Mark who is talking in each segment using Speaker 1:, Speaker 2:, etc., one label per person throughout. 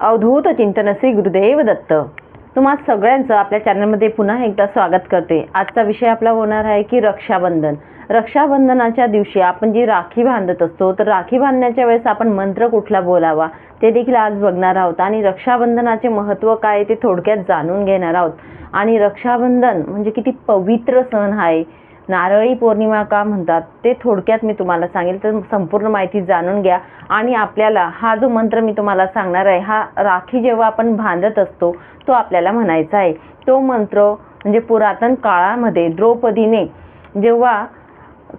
Speaker 1: अवधूत चिंतन श्री गुरुदेव दत्त. तुम्हा सगळ्यांचं आपल्या चॅनलमध्ये पुन्हा एकदा स्वागत करते. आजचा विषय आपला होणार आहे की रक्षाबंधन. रक्षाबंधनाच्या दिवशी आपण जी राखी बांधत असतो तर राखी बांधण्याच्या वेळेस आपण मंत्र कुठला बोलावा? ते देखील आज बघणार आहोत. आणि रक्षाबंधनाचे महत्त्व काय ते थोडक्यात जाणून घेणार आहोत. आणि रक्षाबंधन म्हणजे किती पवित्र सण आहे. नारळी पौर्णिमा का म्हणतात ते थोडक्यात मी तुम्हाला सांगेल. तर संपूर्ण माहिती जाणून घ्या. आणि आपल्याला हा जो मंत्र मी तुम्हाला सांगणार आहे हा राखी जेव्हा आपण बांधत असतो तो आपल्याला म्हणायचा आहे. तो मंत्र म्हणजे पुरातन काळामध्ये द्रौपदीने जेव्हा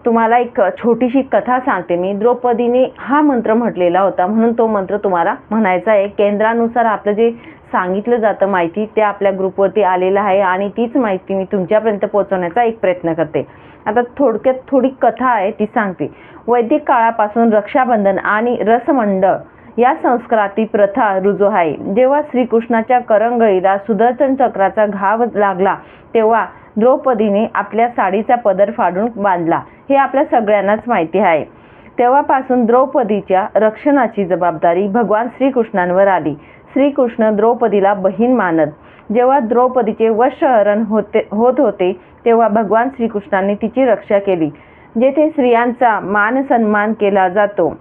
Speaker 1: तुम्हाला एक छोटीशी कथा सांगते मी द्रौपदीने हा मंत्र म्हटलेला होता. म्हणून तो मंत्र तुम्हाला म्हणायचा आहे. केंद्रानुसार आपलं जे सांगितलं जातं माहिती ते आपल्या ग्रुपवरती आलेलं आहे आणि तीच माहिती मी तुमच्यापर्यंत पोहोचवण्याचा एक प्रयत्न करते. आता थोडक्यात थोडी कथा आहे ती सांगते. वैदिक काळापासून रक्षाबंधन आणि रसमंडळ या संस्कारातील प्रथा रुजू आहे. जेव्हा श्रीकृष्णाच्या करंगळीला सुदर्शन चक्राचा घाव लागला तेव्हा द्रौपदीने आपल्या साडीचा पदर फाडून बांधला. हे आपल्या सगळ्यांनाच माहिती आहे. तेव्हापासून द्रौपदीच्या रक्षणाची जबाबदारी भगवान श्रीकृष्णांवर आली. श्रीकृष्ण द्रौपदीला बहीण मानत जेव्हा द्रौपदीचे वशहरण होते होत होते तेव्हा भगवान श्रीकृष्णांनी तिची रक्षा केली. जेथे स्त्रियांचा मान सन्मान केला जातो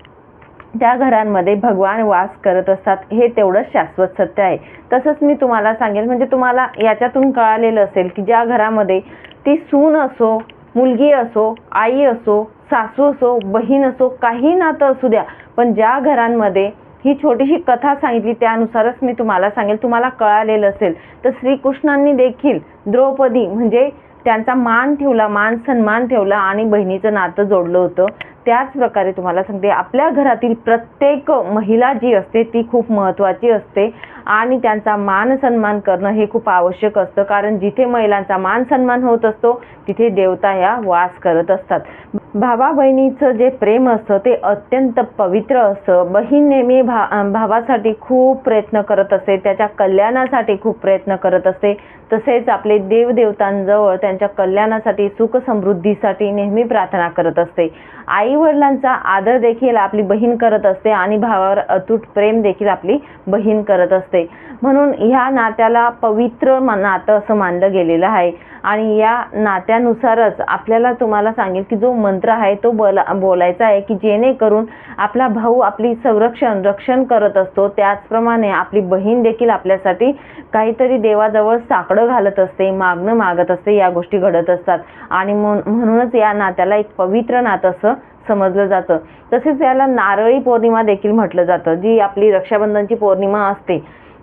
Speaker 1: त्या घरांमध्ये भगवान वास करत असतात हे तेवढंच शाश्वत सत्य आहे. तसंच मी तुम्हाला सांगेल म्हणजे तुम्हाला याच्यातून कळालेलं असेल की ज्या घरामध्ये ती सून असो मुलगी असो आई असो सासू असो बहीण असो काही नातं असू द्या पण ज्या घरांमध्ये ही छोटीशी कथा सांगितली त्यानुसारच मी तुम्हाला सांगेल तुम्हाला कळालेलं असेल. तर श्रीकृष्णांनी देखील द्रौपदी म्हणजे त्यांचा मान ठेवला मान सन्मान ठेवला आणि बहिणीचं नातं जोडलं होतं. त्याच प्रकारे तुम्हाला सांगते आपल्या घरातील प्रत्येक महिला जी असते ती खूप महत्त्वाची असते. आणि त्यांचा मान सन्मान करणं हे खूप आवश्यक असतं कारण जिथे महिलांचा मान सन्मान होत असतो तिथे देवता ह्या वास करत असतात. भावा बहिणीचं जे प्रेम असतं ते अत्यंत पवित्र असतं. बहीण नेहमी भा भावासाठी खूप प्रयत्न करत असते त्याच्या कल्याणासाठी खूप प्रयत्न करत असते. तसेच आपले देवदेवतांजवळ त्यांच्या कल्याणासाठी सुख समृद्धीसाठी नेहमी प्रार्थना करत असते. आई वडिलांचा आदर देखील आपली बहीण करत असते आणि भावावर अतूट प्रेम देखील आपली बहीण करत असते. म्हणून ह्या नात्याला पवित्र नातं असं मानलं गेलेलं आहे. आणि या नात्यानुसारच आपल्याला तुम्हाला सांगेल की जो मंत्र आहे तो बोला बोलायचा आहे की जेणेकरून आपला भाऊ आपली संरक्षण रक्षण करत असतो. त्याचप्रमाणे आपली बहीण देखील आपल्यासाठी काहीतरी देवाजवळ साकडं घालत असते मागणं मागत असते या गोष्टी घडत असतात. आणि म्हणूनच या नात्याला एक पवित्र नातं असं समजलं जातं. तसेच याला नारळी पौर्णिमा देखील म्हटलं जातं जी आपली रक्षाबंधनची पौर्णिमा असते.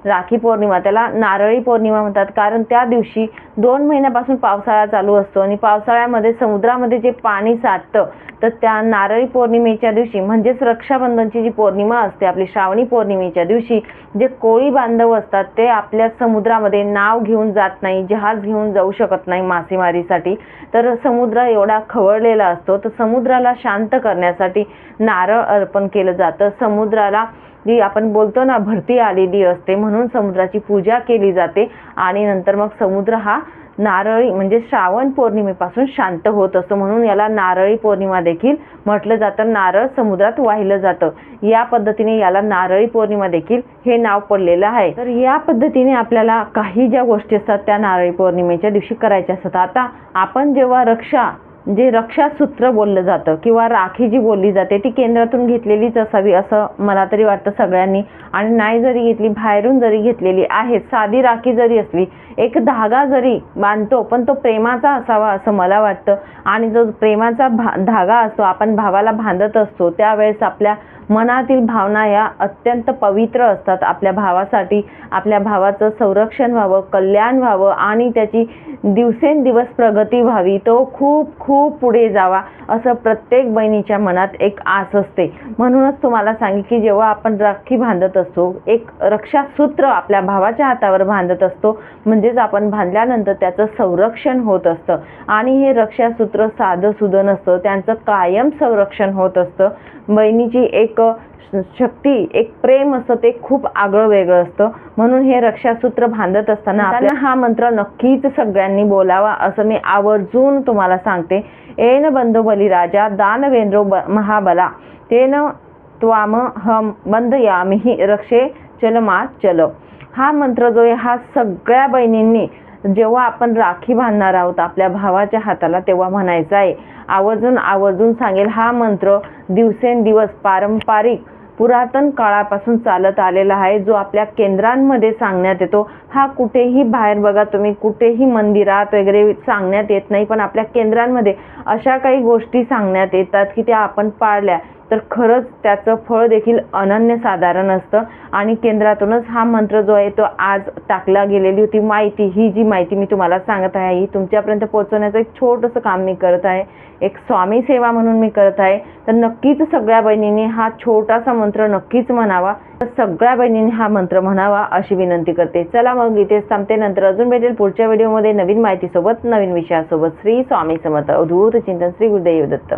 Speaker 1: राखी पौर्णिमा त्याला नारळी पौर्णिमा म्हणतात. कारण त्या दिवशी दोन महिन्यापासून पावसाळा चालू असतो आणि पावसाळ्यामध्ये समुद्रामध्ये जे पाणी साठतं तर त्या नारळी पौर्णिमेच्या दिवशी म्हणजेच रक्षाबंधनची जी पौर्णिमा असते आपली श्रावणी पौर्णिमेच्या दिवशी जे कोळी बांधव असतात ते आपल्या समुद्रामध्ये नाव घेऊन जात नाही जहाज घेऊन जाऊ शकत नाही मासेमारीसाठी. तर समुद्र एवढा खवळलेला असतो तर समुद्राला शांत करण्यासाठी नारळ अर्पण केलं जातं. समुद्राला जी आपण बोलतो ना भरती आलेली असते म्हणून समुद्राची पूजा केली जाते आणि नंतर मग समुद्र हा नारळी म्हणजे श्रावण पौर्णिमेपासून शांत होत असतो. म्हणून याला नारळी पौर्णिमा देखील म्हटलं जातं. नारळ समुद्रात वाहिलं जातं. या पद्धतीने याला नारळी पौर्णिमा देखील हे नाव पडलेलं आहे. तर या पद्धतीने आपल्याला काही ज्या गोष्टी असतात त्या नारळी पौर्णिमेच्या दिवशी करायच्या असतात. आता आपण जेव्हा रक्षा जे रक्षासूत्र बोललं जातं किंवा राखी जी बोलली जाते ती केंद्रातून घेतलेलीच असावी असं मला तरी वाटतं सगळ्यांनी. आणि नाही जरी घेतली बाहेरून जरी घेतलेली आहे साधी राखी जरी असली एक धागा जरी बांधतो पण तो प्रेमाचा असावा असं मला वाटतं. आणि जो प्रेमाचा भा धागा असतो आपण भावाला बांधत असतो त्यावेळेस आपल्या मनातील भावना या अत्यंत पवित्र असतात. आपल्या भावासाठी आपल्या भावाचं संरक्षण व्हावं कल्याण व्हावं आणि त्याची दिवसेंदिवस प्रगती व्हावी तो खूप खूप खूप पुढे जावा असं प्रत्येक बहिणीच्या मनात एक आस असते. म्हणूनच तुम्हाला सांगे की जेव्हा आपण राखी बांधत असतो एक रक्षासूत्र आपल्या भावाच्या हातावर बांधत असतो म्हणजेच आपण बांधल्यानंतर त्याचं संरक्षण होत असतं. आणि हे रक्षासूत्र साधं सुधं नसतं त्यांचं कायम संरक्षण होत असतं. बहिणीची एक शक्ती एक प्रेम असतं ते खूप आगळं वेगळं असतं. म्हणून हे रक्षासूत्र बांधत असताना आपल्याला हा मंत्र नक्कीच सगळ्यांनी बोलावा असं मी आवर्जून तुम्हाला सांगते. एन बंधू बलिराजा दानवेंद्रो ब महाबला. तेन त्वाम हम बंधयामिहि रक्षे चल मा चल. हा मंत्र जो आहे हा सगळ्या बहिणींनी जेव्हा आपण राखी बांधणार आहोत आपल्या भावाच्या हाताला तेव्हा म्हणायचं आहे आवर्जून आवर्जून सांगेल हा मंत्र दिवसेंदिवस पारंपरिक पुरातन काळापासून चालत आलेला आहे जो आपल्या केंद्रांमध्ये सांगण्यात येतो. हा कुठेही बाहेर बघा तुम्ही कुठेही मंदिरात वगैरे सांगण्यात येत नाही पण आपल्या केंद्रांमध्ये अशा काही गोष्टी सांगण्यात येतात की त्या आपण पाळल्या. तर खरंच त्याचं फळ देखील अनन्यसाधारण असतं. आणि केंद्रातूनच हा मंत्र जो आहे तो आज टाकला गेलेली होती. माहिती ही जी माहिती मी तुम्हाला सांगत आहे ही तुमच्यापर्यंत पोहोचवण्याचं एक छोटंसं काम मी करत आहे. एक स्वामी सेवा म्हणून मी करत आहे. तर नक्कीच सगळ्या बहिणींनी हा छोटासा मंत्र नक्कीच म्हणावा. तर सगळ्या बहिणींनी हा मंत्र म्हणावा अशी विनंती करते. चला मग इथेच थांबते. नंतर अजून भेटेल पुढच्या व्हिडिओमध्ये नवीन माहितीसोबत नवीन विषयासोबत. श्री स्वामी समर्थ. अवधूत चिंतन श्री गुरुदेव दत्त.